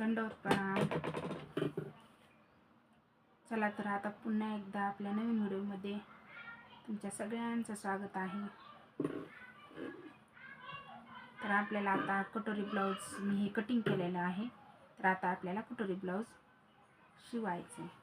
दंडवत चला तर आता पुन्हा एकदा आपल्या नवीन व्हिडिओमध्ये तुमच्या सगळ्यांचं स्वागत आहे. तर आपल्याला आता कटोरी ब्लाऊज मी हे कटिंग केलेलं आहे. तर आता आपल्याला कटोरी ब्लाऊज शिवायचं आहे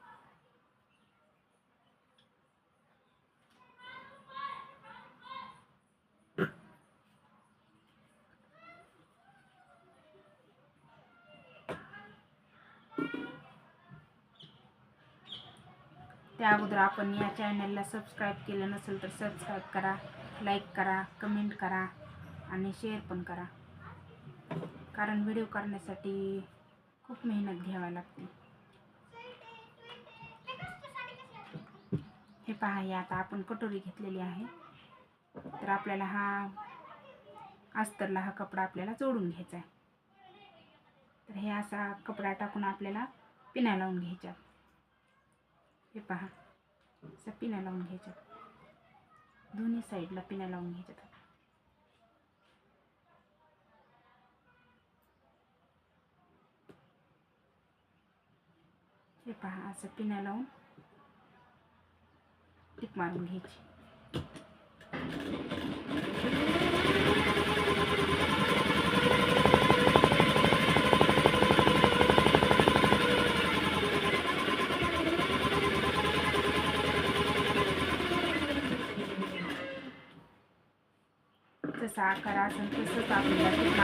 त्या अगोदर आपण या चॅनलला सबस्क्राईब केलं नसेल तर सबस्क्राईब करा लाईक करा कमेंट करा आणि शेअर पण करा. कारण व्हिडिओ करण्यासाठी खूप मेहनत घ्यावी लागते. हे पहा हे आता आपण कटोरी घेतलेली आहे. तर आपल्याला हा अस्तरला हा कपडा आपल्याला जोडून घ्यायचा आहे. तर हे असा कपडा टाकून आपल्याला पिण्या लावून घ्यायच्या हे पहा. असं पिना लावून घ्यायच्या. दोन्ही साईडला पिण्या लावून घ्यायच्या हे पहा असं पिण्या लावून टिप मारून घ्यायची. जसा आकार असेल तसंच आपल्याला टिप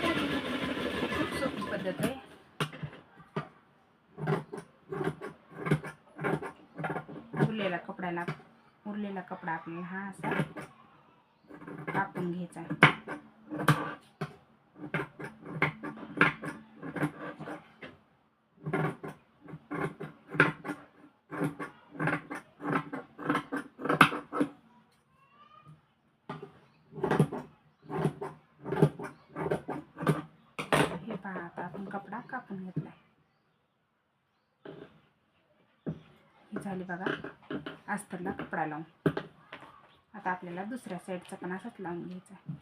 खूप सोपी पद्धत आहे. उरलेला कपड्याला उरलेला कपडा आपल्याला हा असा कापून घ्यायचा आहे हे पहा आता आपण कपडा कापून घेतलाय हे झाले बघा. अस्तरला कपडा लावून. आता आपल्याला दुसऱ्या साईडचा पण असाच लावून घ्यायचा आहे.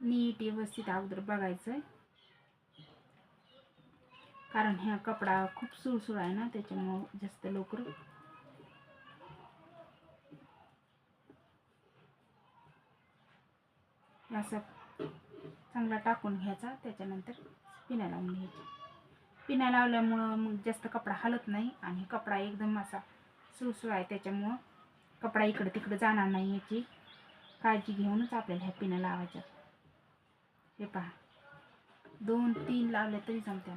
नीट व्यवस्थित अगोदर बघायचं आहे कारण ह्या कपडा खूप सुळसुळ आहे ना त्याच्यामुळं जास्त लवकर. असं चांगला टाकून घ्यायचा त्याच्यानंतर पिण्या लावून घ्यायची. पिण्या लावल्यामुळं मग जास्त कपडा हलत नाही आणि कपडा एकदम असा सुळसुळ आहे त्याच्यामुळं कपडा इकडं तिकडं जाणार नाही याची काळजी घेऊनच आपल्याला ह्या पिण्या लावायच्या. हे पहा. दोन तीन लावले तरी जमत्या.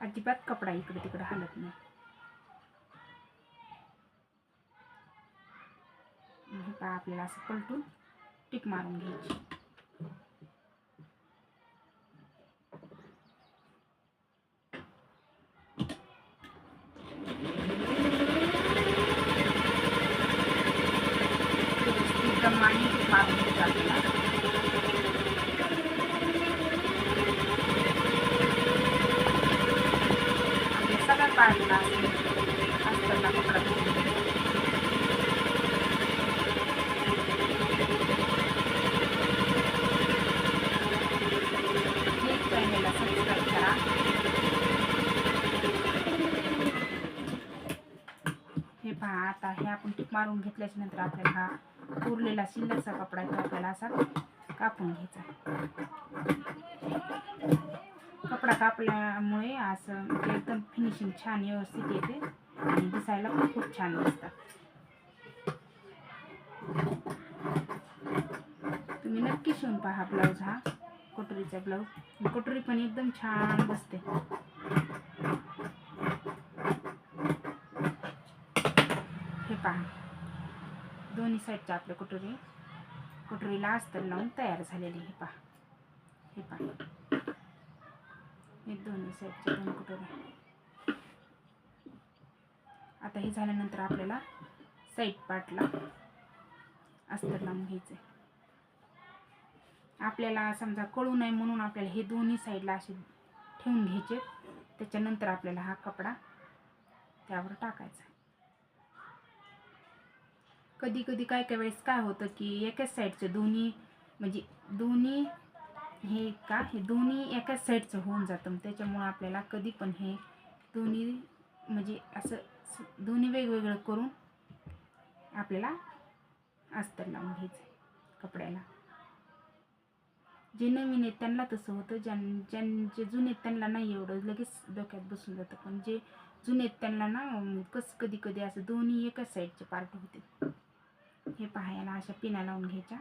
अजिबात कपडा इकडं तिकडं हलत नाही. हे पहा आपल्याला असं पलटून टिक मारून घ्यायची एकदम आणि टिक मारून घ्यायचं आपल्याला आपल्या असताना सबस्क्राईब करा हे पहा आता हे आपण टिप मारून घेतल्याच्या नंतर आपल्याला हा उरलेला शिल्लकचा कपडा आहे तो आपल्याला असा कापून घ्यायचा कपडा कापल्यामुळे असं म्हणजे एकदम फिनिशिंग छान व्यवस्थित येते. आणि दिसायला पण खूप छान दिसतात तुम्ही नक्की शिवून पहा ब्लाऊज हा कटोरीचा ब्लाऊज कटोरी पण एकदम छान बसते हे पहा. दोन्ही साईडच्या आपल्या कटोरी कटोरीला अस्तर लावून तयार झालेली हे पहा. हे पहा. हे दोन्ही साईडचे दोन कटोरी आता हे झाल्यानंतर आपल्याला साईड पार्टला अस्तर लावून घ्यायचं आपल्याला समजा कळू नये म्हणून आपल्याला हे दोन्ही साईडला असे ठेवून घ्यायचे. त्याच्यानंतर आपल्याला हा कपडा त्यावर टाकायचा. कधी कधी काय काय वेळेस काय होतं की एकाच साईडचे दोन्ही म्हणजे दोन्ही हे का? हे दोन्ही एकाच साईडचं होऊन जातं. त्याच्यामुळं आपल्याला कधी पण हे दोन्ही म्हणजे असं दोन्ही वेगवेगळं करून आपल्याला अस्तर लावून घ्यायचं कपड्याला. जे नवीन आहेत त्यांना तसं होतं. ज्यां ज्यांचे जुने आहेत त्यांना नाही एवढं लगेच डोक्यात बसून जातं. पण जे जुने आहेत त्यांना ना कसं कधी कधी असं दोन्ही एकाच साईडचे पार्ट होते. हे पाहायला अशा पिना लावून घ्यायच्या.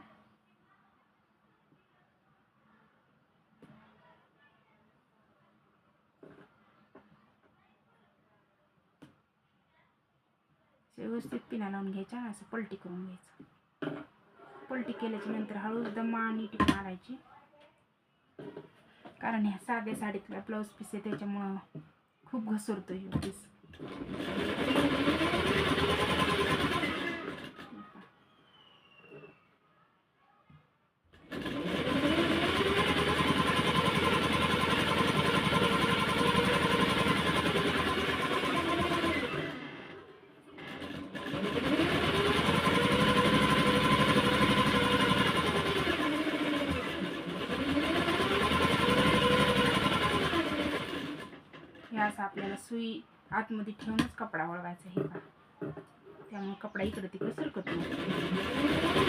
व्यवस्थित पिना लावून घ्यायच्या आणि असं पलटी करून घ्यायचं. पलटी केल्याच्यानंतर हळूच दमा आणि टीप मारायची. कारण ह्या साध्या साडीतला ब्लाऊज पीस आहे त्याच्यामुळं खूप घसरतो हे पीस आपल्याला सुई आतमध्ये ठेवूनच कपडा वळवायचा हे का? त्यामुळे कपडा इकडे तिकडे सरकत नाही.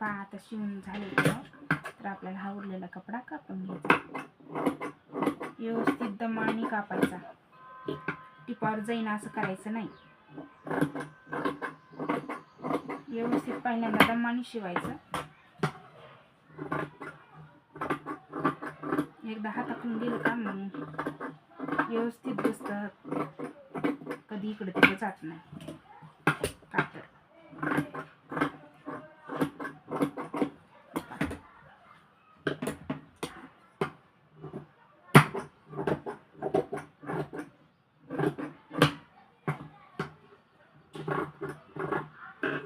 पहा आता शिवून झाले तर आपल्याला हा उरलेला कपडा कापून घ्यायचा. व्यवस्थित दमाने कापायचा. टिपावर जाईन असं करायचं नाही. व्यवस्थित पहिल्यांदा दमाने शिवायचं. एकदा हाताकडून गेलं का मग व्यवस्थित बसतं. कधी इकडे तिकडे जात नाही. कापड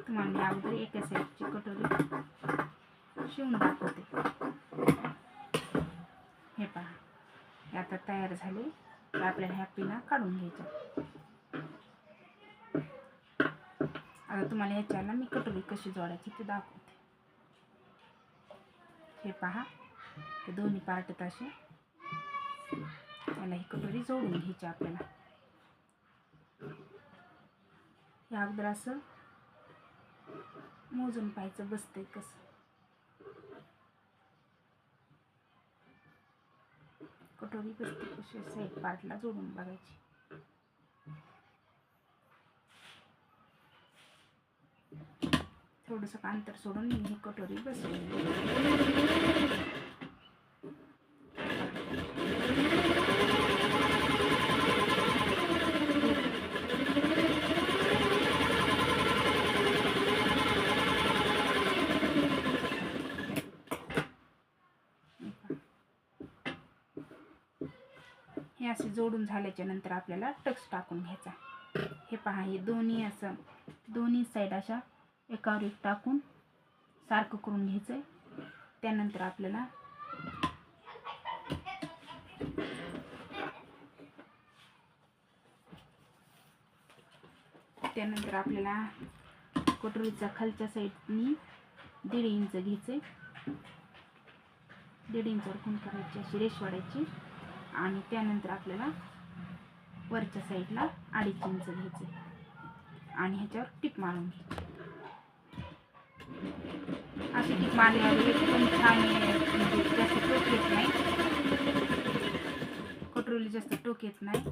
तुम्हाला मी अगोदर एका साईडची कटोरी शिवून दाखवते. हे पहा. आता तयार झाले. तर आपल्याला ह्या पिना काढून घ्यायच्या. आता तुम्हाला ह्याच्याला मी कटोरी कशी जोडायची ते दाखवते. हे पहा. हे दोन्ही पार्ट असे. त्याला ही कटोरी जोडून घ्यायची आपल्याला. या अगोदर असं मोजून पाहायचं बसते कसं. कटोरी बसते कशी साईड पार्टला जोडून बघायची. थोडंसं अंतर सोडून मी ही कटोरी बसवली हे असे जोडून झाल्याच्यानंतर आपल्याला टक्स टाकून घ्यायचा. हे पहा हे दोन्ही असं दोन्ही साईड अशा एकावर एक टाकून सारखं करून घ्यायचं आहे त्यानंतर आपल्याला त्यानंतर आपल्याला कटोरीचा खालच्या साईडनी दीड इंच घ्यायचे दीड इंच खून करायची अशी रेश वाढायची. आणि त्यानंतर आपल्याला वरच्या साईडला अडीच इंच घ्यायचे. आणि ह्याच्यावर टिप मारून घ्यायची. अशी टिप मारल्यावर पण छान म्हणजे जास्त टोक येत नाही. कटोरीला जास्त टोक येत नाही.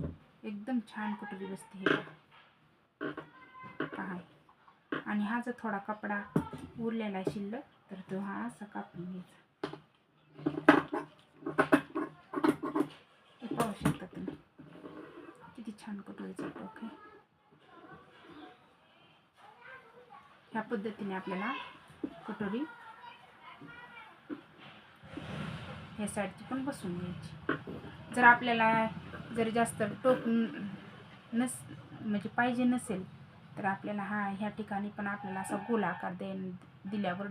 एकदम छान कटोरी बसते हे. पहा. आणि हा जर थोडा कपडा उरलेला आहे शिल्लक तर तो हा असा कापून घ्यायचा हे पाहू शकता छान कटोरीचं टोक आहे ह्या पद्धतीने आपल्याला कटोरी ह्या साईडची पण बसून घ्यायची. जर आपल्याला जर जास्त टोक नस म्हणजे पाहिजे नसेल तर आपल्याला हा ह्या ठिकाणी पण आपल्याला असा गोल आकार दे दिल्यावर